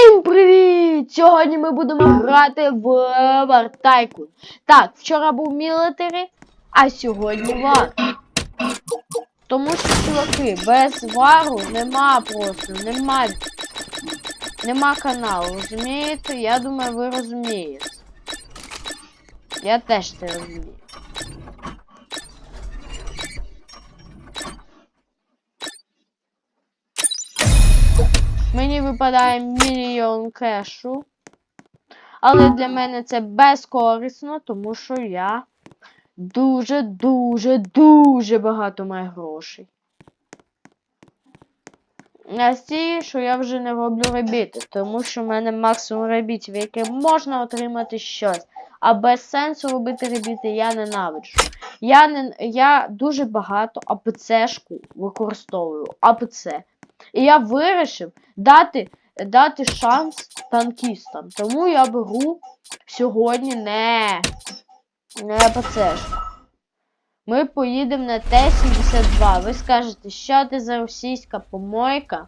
Всім привіт! Сьогодні ми будемо грати в War Tycoon. Так, вчора був мілітарі, а сьогодні вар. Тому що, чуваки, без вару нема просто, нема. Нема каналу, розумієте? Я думаю, ви розумієте. Я теж це розумію. Мені випадає мільйон кешу. Але для мене це безкорисно, тому що я дуже, дуже, багато маю грошей. Настільки, що я вже не роблю ребіти, тому що в мене максимум ребітів, які можна отримати щось. А без сенсу робити ребіти я ненавиджу. Я не, я дуже багато АПЦшку використовую. АПЦ. І я вирішив дати, дати шанс танкістам. Тому я беру сьогодні не, не АПЦшку. Ми поїдемо на Т-72. Ви скажете, що це за російська помойка?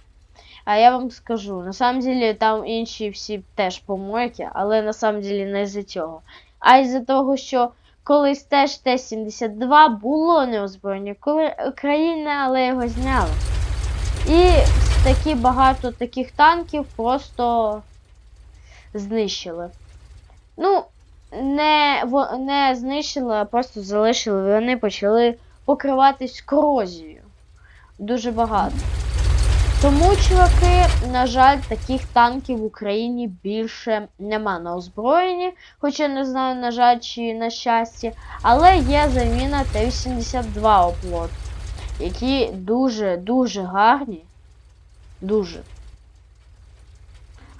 А я вам скажу, на самом деле там інші всі теж помойки, але на самом деле не з-за цього. А із-за того, що колись теж Т-72 було неозброєння, Україна, але його зняли. І такі багато таких танків просто знищили. Ну, не, не знищили, а просто залишили. Вони почали покриватись корозією. Дуже багато. Тому, чуваки, на жаль, таких танків в Україні більше нема на озброєнні. Хоча не знаю, на жаль, чи на щастя. Але є заміна Т-82 оплот, які дуже-дуже гарні. Дуже.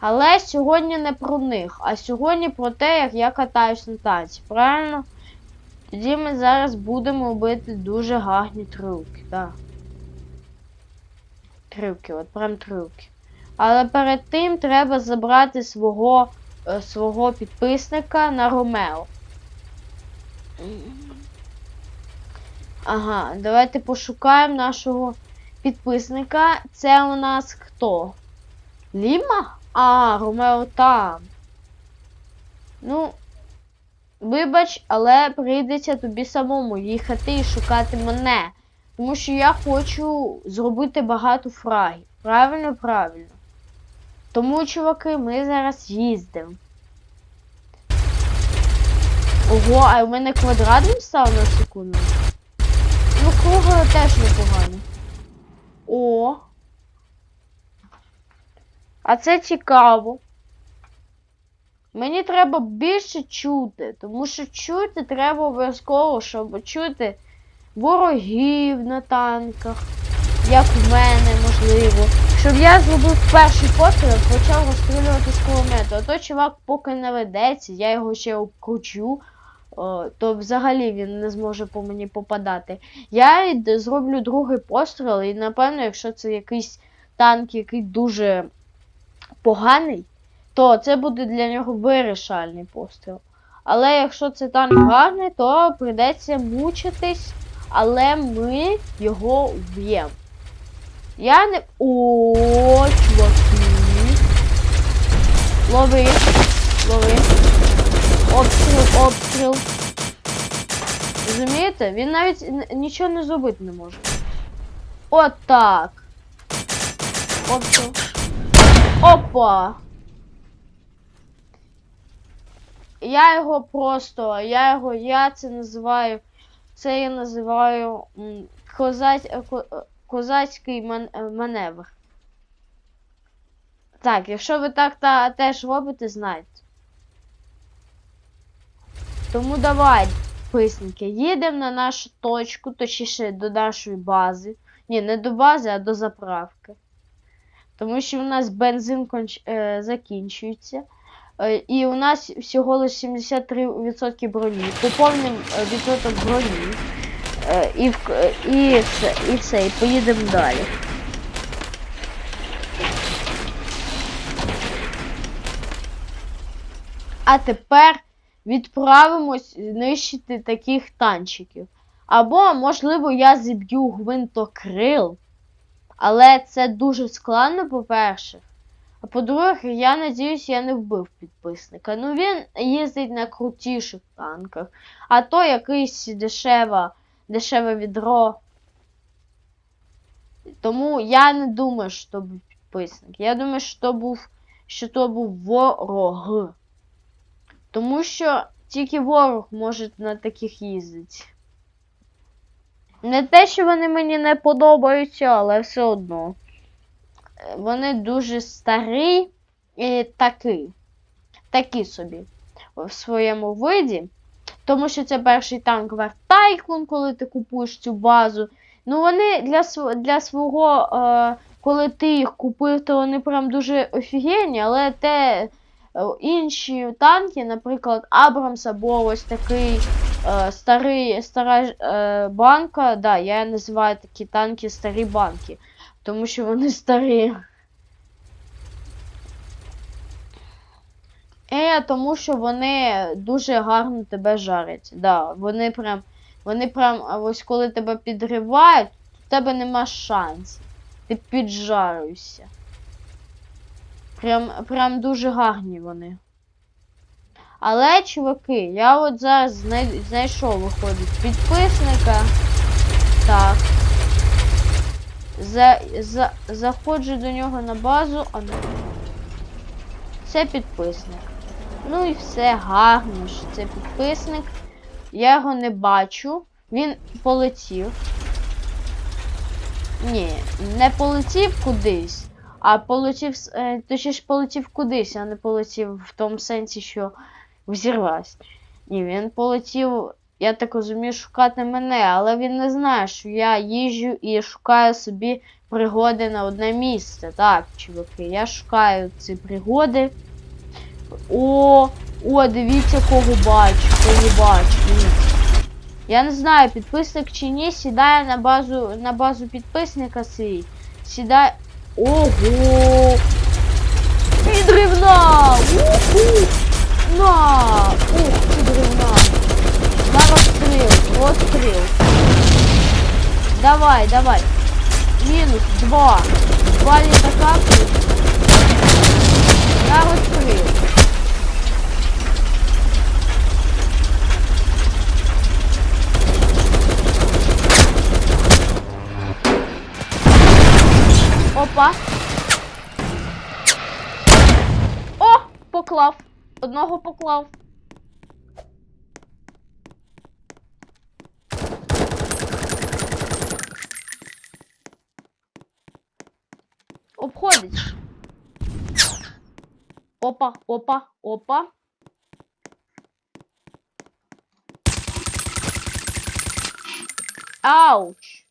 Але сьогодні не про них, а сьогодні про те, як я катаюсь на танці, правильно? Тоді ми зараз будемо робити дуже гарні трюки, так. Трюки, от прям трюки. Але перед тим треба забрати свого, е, свого підписника на Ромео. Ага, давайте пошукаємо нашого підписника. Це у нас хто? Ліма? А, Ромео там. Ну, вибач, але прийдеться тобі самому їхати і шукати мене. Тому що я хочу зробити багато фрагів. Правильно, правильно. Тому, чуваки, ми зараз їздимо. Ого, а у мене квадратним став на секунду. Ну, теж непогано. О. А це цікаво. Мені треба більше чути, тому що чути треба обов'язково, щоб чути ворогів на танках, як в мене, можливо. Щоб я зробив перший постріл, почав розстрілювати з кулемету. А то чувак поки не ведеться, я його ще обкручу, о, то взагалі він не зможе по мені попадати. Я зроблю другий постріл, і напевно, якщо це якийсь танк, який дуже поганий, то це буде для нього вирішальний постріл. Але якщо це танк гарний, то прийдеться мучитись, але ми його вб'ємо. Я не. О, чуваки. Лови. Лови. Обстріл, обстріл. Розумієте? Він навіть нічого не зробити не може. От так. Обстріл. Опа! Я його просто, я його, я це називаю, це я називаю козаць, е, е, козацький е, маневр. Так, якщо ви так та, теж робите, знайте. Тому давай, підписники, їдемо на нашу точку, точніше до нашої бази. Ні, не до бази, а до заправки. Тому що у нас бензин конч... е, закінчується. Е, і у нас всього лише 73% броні. Поповним е, відсоток броні. Е, і, в... е, і, все, і все, і поїдемо далі. А тепер відправимось нищити таких танчиків. Або, можливо, я зіб'ю гвинтокрил. Але це дуже складно, по-перше. А по-друге, я надіюсь, я не вбив підписника. Ну він їздить на крутіших танках. А то якийсь дешева, дешеве відро. Тому я не думаю, що то був підписник. Я думаю, що то був, що то був ворог. Тому що тільки ворог може на таких їздити. Не те, що вони мені не подобаються, але все одно. Вони дуже старі і такі. Такі собі в своєму виді. Тому що це перший танк Tycoon, коли ти купуєш цю базу. Ну, вони для, для свого, е, коли ти їх купив, то вони прям дуже офігенні, але те інші танки, наприклад, Абрамс або ось такий е, старий, стара е, банка, да, я називаю такі танки старі банки, тому що вони старі. Е, тому що вони дуже гарно тебе жарять. Да, вони прям, вони прям, ось коли тебе підривають, у тебе нема шансів. Ти піджаруєшся. Прям, прям дуже гарні вони. Але, чуваки, я от зараз знай... знайшов, виходить, підписника. Так. За... За... Заходжу до нього на базу. А... ну. Це підписник. Ну і все гарно, що це підписник. Я його не бачу. Він полетів. Ні, не полетів кудись, а полетів, с- е, точніше полетів кудись, а не полетів в тому сенсі, що взірвався. Ні, він полетів, я так розумію, шукати мене, але він не знає, що я їжджу і шукаю собі пригоди на одне місце. Так, чуваки, я шукаю ці пригоди. О, о, дивіться, кого бачу, кого бачу. Я не знаю, підписник чи ні, сідає на базу на базу підписника свій. Сідає. Ого! Підривна! Уху! На! Ух, підривна! На розстріл, розстріл. Давай, давай. Мінус два. Два літака. плюс. На розстріл. Опа. О, поклав. Одного поклав. Обходить. Опа, опа, опа. Ауч.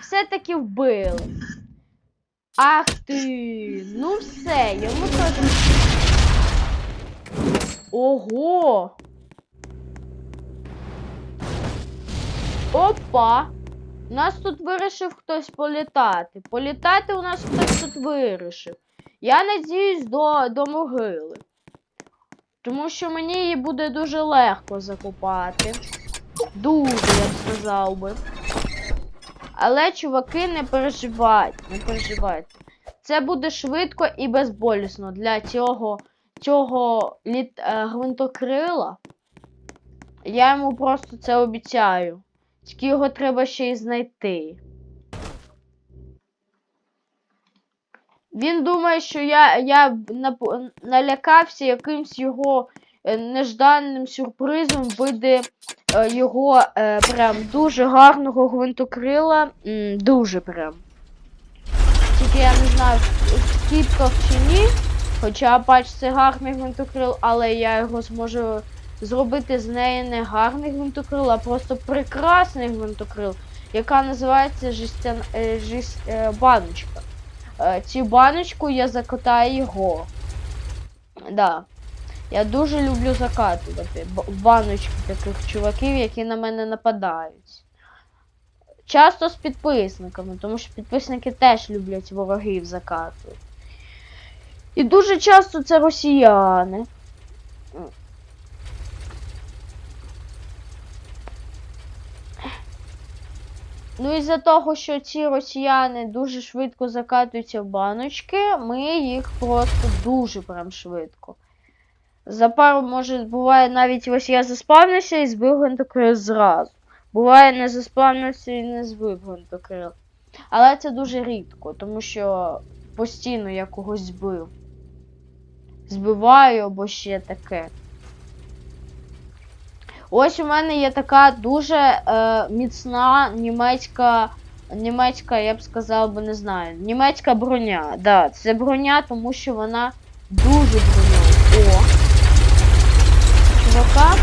Все-таки вбили. Ах ти! Ну все, йому теж. Ого! Опа! У нас тут вирішив хтось політати. Політати у нас хтось тут вирішив. Я надіюсь до, до могили. Тому що мені її буде дуже легко закопати. Дуже, я б сказав би. Але, чуваки, не переживайте, не переживайте. Це буде швидко і безболісно для цього, цього літ, е, гвинтокрила. Я йому просто це обіцяю. Тільки його треба ще й знайти. Він думає, що я, я налякався якимсь його е, нежданним сюрпризом в виді е, його е, прям дуже гарного гвинтокрила. М, дуже прям. Тільки я не знаю, в скіпках чи ні. Хоча бач, це гарний гвинтокрил, але я його зможу зробити з неї не гарний гвинтокрил, а просто прекрасний гвинтокрил, яка називається жестян... е, е, баночка. Е, цю баночку я закатаю його. Да. Я дуже люблю закатувати баночки таких чуваків, які на мене нападають. Часто з підписниками, тому що підписники теж люблять ворогів закатувати. І дуже часто це росіяни. Ну, із-за того, що ці росіяни дуже швидко закатуються в баночки, ми їх просто дуже прям швидко. За пару, може, буває навіть ось я заспавнився і збив гвинтокрил зразу. Буває, не заспавнився і не збив гвинтокрил. Але це дуже рідко, тому що постійно я когось збив. Збиваю або ще таке. Ось у мене є така дуже е, міцна німецька, німецька, я б сказав би, не знаю, німецька броня. Да, це броня, тому що вона дуже броньова. Чувака.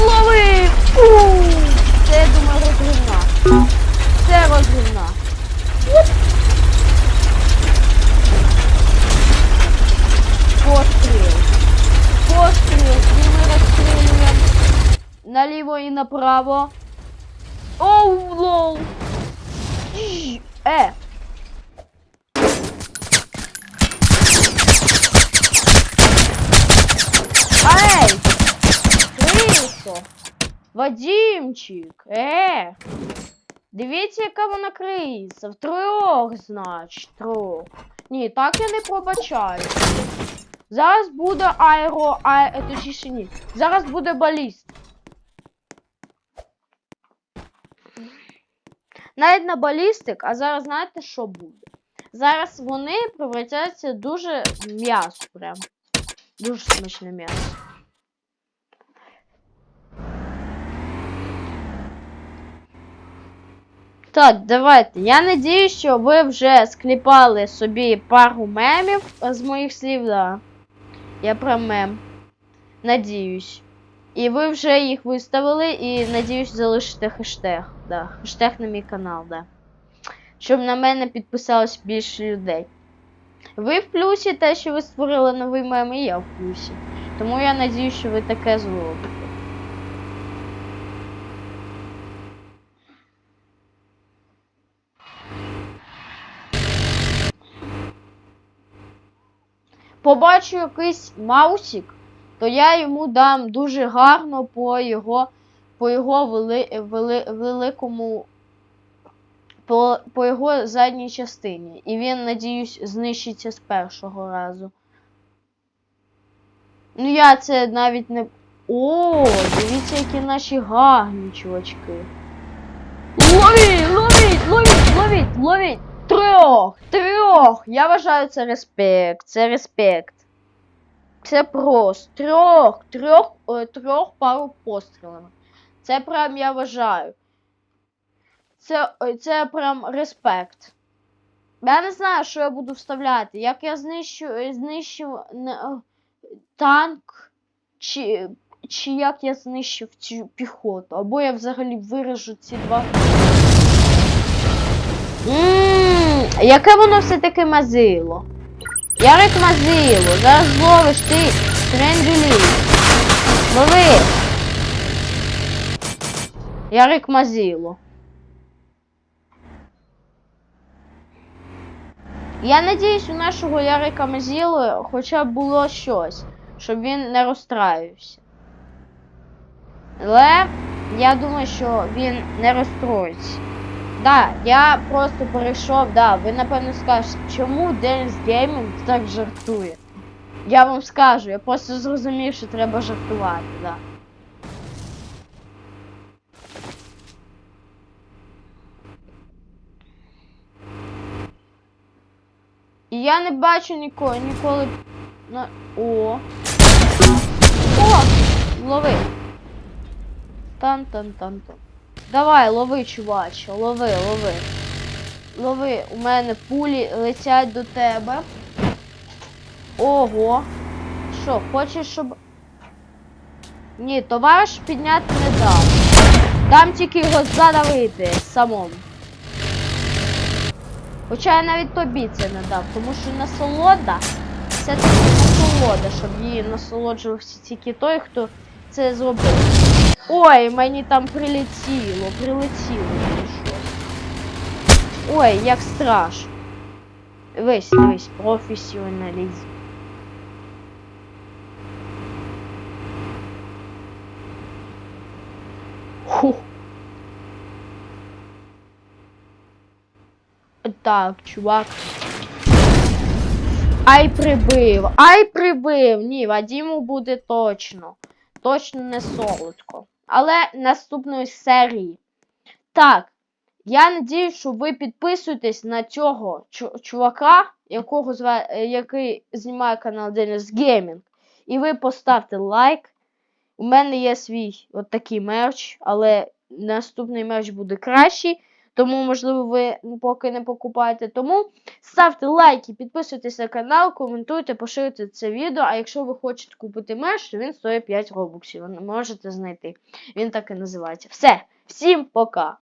Лови! У! Це, я думаю, розривна. Це розривна. Постріл. Постріл. І ми розстрілюємо наліво і направо. Оу, лоу. Е. Крисо! Вадімчик! Е! Дивіться, яка вона. В трьох, значить, трьох. Ні, так я не пробачаю. Зараз буде аеро, а, е, точніше ні. Зараз буде баліст. Навіть на балістик, а зараз знаєте, що буде? Зараз вони превратяться дуже м'ясо прям. Дуже смачне м'ясо. Так, давайте. Я надію, що ви вже скліпали собі пару мемів з моїх слів, да. Я про мем. Надіюсь. І ви вже їх виставили і надіюсь залишите хештег. Да. Хештег на мій канал, да. Щоб на мене підписалось більше людей. Ви в плюсі те, що ви створили новий мем, і я в плюсі. Тому я надію, що ви таке зробите. Побачу якийсь маусик, то я йому дам дуже гарно по його, по його вели, вели, великому. По, по його задній частині. І він, надіюсь, знищиться з першого разу. Ну я це навіть не. О, дивіться, які наші гарні чувачки. Ловіть, ловіть, ловіть, ловіть, ловіть! Трьох! Трьох! Я вважаю це респект. Це респект. Це просто трьох, трьох, е, трьох пару пострілами. Це прям я вважаю. Це, е, це прям респект. Я не знаю, що я буду вставляти. Як я знищу, е, е, танк, чи, чи як я знищив цю піхоту. Або я взагалі виражу ці два. Яке воно все-таки мазило. Ярик мазило, зараз зловиш ти тренджелі. Лови. Ярик мазило. Я надіюсь, у нашого Ярика Мазіло хоча б було щось, щоб він не розстраювався. Але я думаю, що він не розстроїться. Да, я просто перейшов, да, ви напевно скажете, чому Денис Геймінг так жартує? Я вам скажу, я просто зрозумів, що треба жартувати, да. І я не бачу нікого, ніколи. На... О! О! Лови! Тан-тан-тан-тан. Давай, лови, чуваче, лови, лови. Лови, у мене пулі летять до тебе. Ого. Що, хочеш, щоб. Ні, товариш підняти не дам. Дам тільки його задавити самому. Хоча я навіть тобі це не дав, тому що насолода це таки насолода, щоб її насолоджувався тільки той, хто це зробив. Ой, мені там прилетіло, прилетіло щось. Ой, як страшно. Весь, весь професіоналізм. Хух. Так, чувак. Ай прибив! Ай прибив! Ні, Вадиму буде точно. Точно не солодко. Але наступної серії. Так. Я надію, що ви підписуєтесь на цього чувака, якого зва... е, який знімає канал Денис Геймінг. І ви поставте лайк. У мене є свій от такий мерч, але наступний мерч буде кращий. Тому, можливо, ви поки не покупаєте. Тому ставте лайки, підписуйтесь на канал, коментуйте, поширюйте це відео. А якщо ви хочете купити мерч, то він стоїть 5 робоксів. Ви можете знайти. Він так і називається. Все, всім пока!